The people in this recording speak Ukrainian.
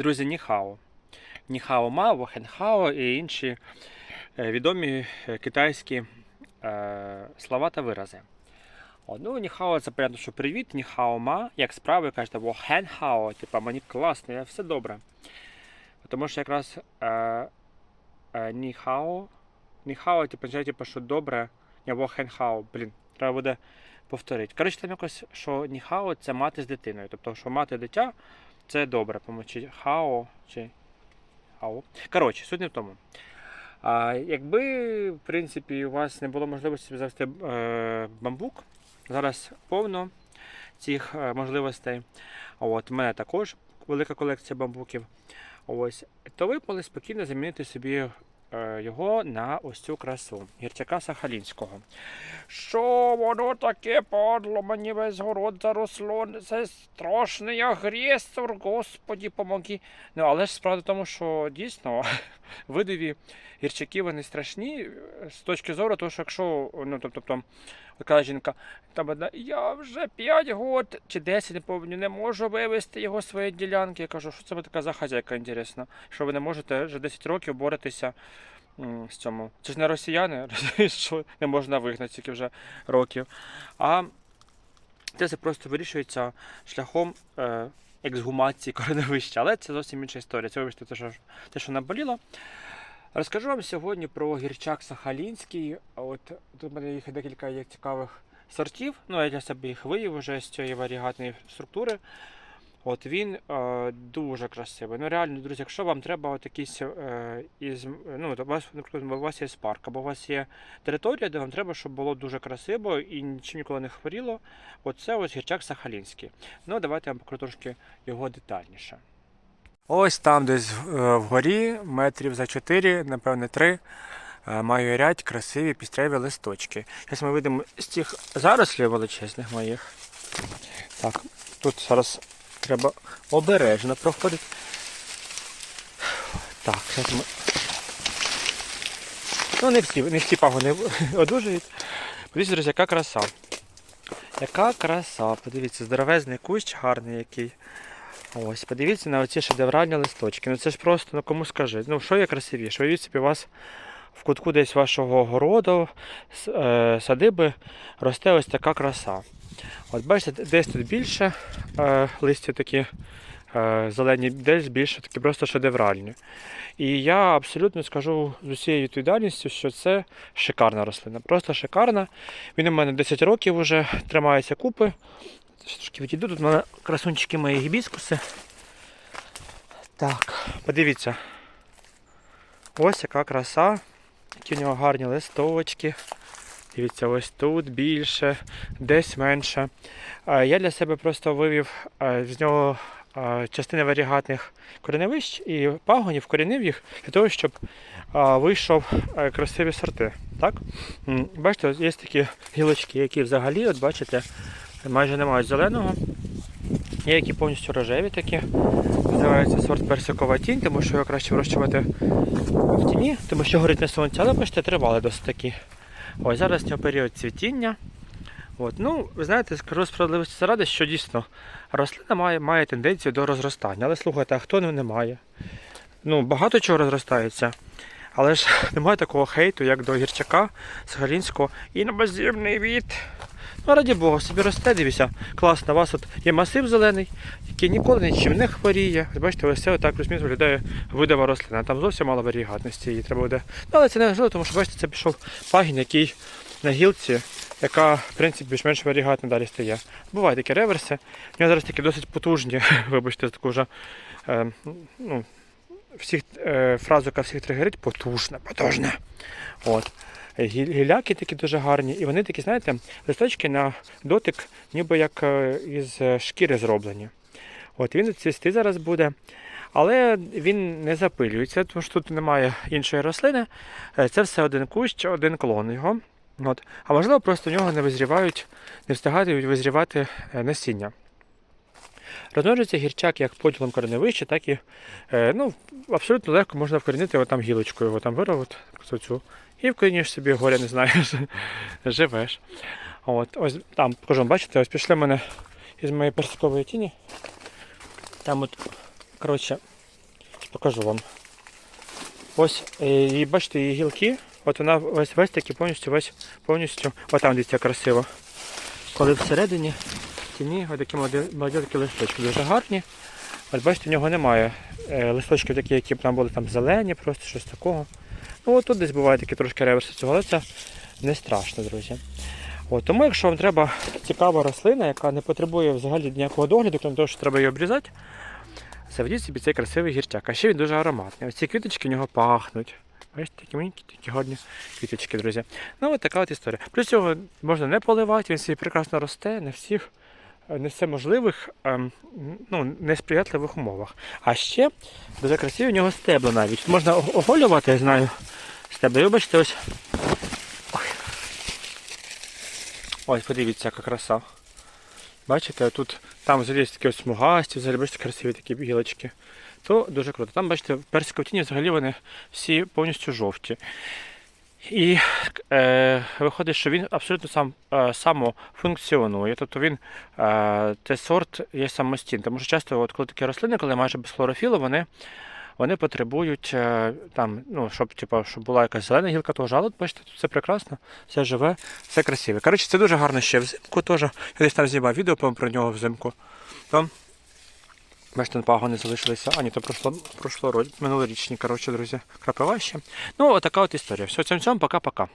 Друзі, ніхао. Ніхао мао, хенхао і інші е, відомі е, китайські е, слова та вирази. Ну, ніхао це понятно, що привіт, ніхао ма, як справи, кажете, во хенхао, типа мені класно, все добре. Тому що якраз е, е, ніхао, ніхао, типу, типу, що добре, во хенхао, блін, треба буде повторити. Коротше, там якось, що ніхао це мати з дитиною. Тобто, що мати дитя це добре, чи хао, чи хао. Коротше, суть не в тому. А якби, в принципі, у вас не було можливості завести е, бамбук, зараз повно цих е, можливостей. От, у мене також велика колекція бамбуків. Ось, то ви могли спокійно замінити собі його на ось цю красу гірчака Сахалінського. Що воно таке падло, мені весь город заросло, це страшний агресор, господі, помоги. Ну, але ж справа в тому, що дійсно видові гірчаки вони страшні е, з точки зору того, що якщо, ну, тобто, от каже жінка, там одна, я вже 5 років чи 10, не пам'ятаю, не можу вивезти його з своєї ділянки. Я кажу, що це така за хазяйка інтересна, що ви не можете вже 10 років боротися з цьому. Це ж не росіяни, що не можна вигнати тільки вже років. А це все просто вирішується шляхом е, ексгумації кореневища. Але це зовсім інша історія. Це вибачте, те, що, те, що наболіло. Розкажу вам сьогодні про гірчак Сахалінський. От тут у мене їх декілька є цікавих сортів. Ну, я для себе їх виїв вже з цієї варігатної структури. От він е, дуже красивий. Ну реально, друзі, якщо вам треба от якийсь е, із ну, у вас, наприклад, у вас є парк, або у вас є територія, де вам треба, щоб було дуже красиво і нічим ніколи не хворіло. Оце ось гірчак Сахалінський. Ну, давайте я вам покажу трошки його детальніше. Ось там десь е, вгорі, метрів за 4, напевне 3, маю ряд красиві пістряві листочки. Зараз ми вийдемо з цих зарослів величезних моїх. Так, тут зараз треба обережно проходити. Так. Ну, не всі, не всі пагони одужують. Подивіться, друзі, яка краса. Яка краса. Подивіться, здоровезний кущ гарний який. Ось, подивіться на оці шедевральні листочки. Ну це ж просто, ну кому скажи. Ну що є красивіше? Уявіть собі, у вас в кутку десь вашого городу, е, садиби росте ось така краса. От бачите, десь тут більше е, листя такі е, зелені, десь більше такі просто шедевральні. І я абсолютно скажу з усією відповідальністю, що це шикарна рослина. Просто шикарна. Він у мене 10 років вже тримається купи. Трошки відійду, тут у мене красунчики мої гібіскуси. Так, подивіться. Ось яка краса. Які у нього гарні листовочки. Дивіться, ось тут більше, десь менше. Я для себе просто вивів з нього частини варігатних кореневищ і пагонів, корінив їх для того, щоб вийшов красиві сорти. Так? Бачите, є такі гілочки, які взагалі, от бачите, майже не мають зеленого. Є які повністю рожеві такі. Називається сорт персикова тінь, тому що його краще вирощувати в тіні, тому що горить на сонці, але бачите, тривали досить такі. Ось зараз в нього період цвітіння. От, ну, ви знаєте, скажу справедливості заради, що дійсно рослина має, має тенденцію до розростання. Але слухайте, а хто не, має? Ну, багато чого розростається. Але ж немає такого хейту, як до гірчака Сагалінського. Інвазивний від. Ну, раді Бога, собі росте, дивіться, класно. У вас от є масив зелений, який ніколи нічим не хворіє. Бачите, ось це отак плюс-мінус виглядає видова рослина. Там зовсім мало варігатності, її треба буде. Ну, але це не важливо, тому що бачите, це пішов пагін, який на гілці, яка, в принципі, більш-менш варігатна далі стає. Бувають такі реверси. У нього зараз такі досить потужні, вибачте, таку вже е, ну, всіх, е, фразу, яка всіх тригерить, потужна, потужна. От. Гі- Гіляки такі дуже гарні, і вони такі, знаєте, листочки на дотик, ніби як е, із е, шкіри зроблені. От він цвісти зараз буде. Але він не запилюється, тому що тут немає іншої рослини. Е, Це все один кущ, один клон його. От. А можливо, просто в нього не визрівають, не встигають визрівати насіння. Розмножується гірчак як поділом кореневища, так і е, ну, абсолютно легко можна вкорінити його там гілочкою, його там вирвав, цю, і вкорінюєш собі горя, не знаєш, живеш. От, ось там, покажу, бачите, ось пішли мене із моєї персикової тіні. Там от, коротше, покажу вам. Ось, е, і бачите, її гілки, от вона весь весь такий повністю, весь повністю. От там дивіться красиво. Коли всередині в тіні отакі молоді, молоді листочки дуже гарні. От бачите, в нього немає е, листочків такі, які б там були там зелені, просто щось такого. Ну от тут десь буває такі трошки реверси цього, але це не страшно, друзі. От, тому якщо вам треба цікава рослина, яка не потребує взагалі ніякого догляду, крім того, що треба її обрізати, заведіть собі цей красивий гірчак. А ще він дуже ароматний. Ось ці квіточки в нього пахнуть. Бачите, такі маленькі, такі гарні квіточки, друзі. Ну, от така от історія. Плюс його можна не поливати, він собі прекрасно росте, не всіх, не все можливих, ем, ну, несприятливих умовах. А ще дуже красиві у нього стебла навіть. Можна оголювати, я знаю, стебла. І бачите, ось. Ой. Ось, подивіться, яка краса. Бачите, тут там взагалі такі ось смугасті, взагалі бачите, красиві такі гілочки. То дуже круто. Там, бачите, в персиковтіні взагалі вони всі повністю жовті. І е, виходить, що він абсолютно сам е, самофункціонує. Тобто він е, цей сорт є самостійний. Тому що часто, от, коли такі рослини, коли майже без хлорофілу, вони, вони потребують е, там, ну, щоб, типу, щоб була якась зелена гілка, того жалу. Бачите, тут все прекрасно, все живе, все красиве. Коротше, це дуже гарно ще взимку теж. Я десь там знімав відео про нього взимку. Там Бачите, пагони залишилися. А, ні, то пройшло, пройшло минулорічні, коротше, друзі. Крапива ще. Ну, отака от історія. Все, цьому, пока-пока.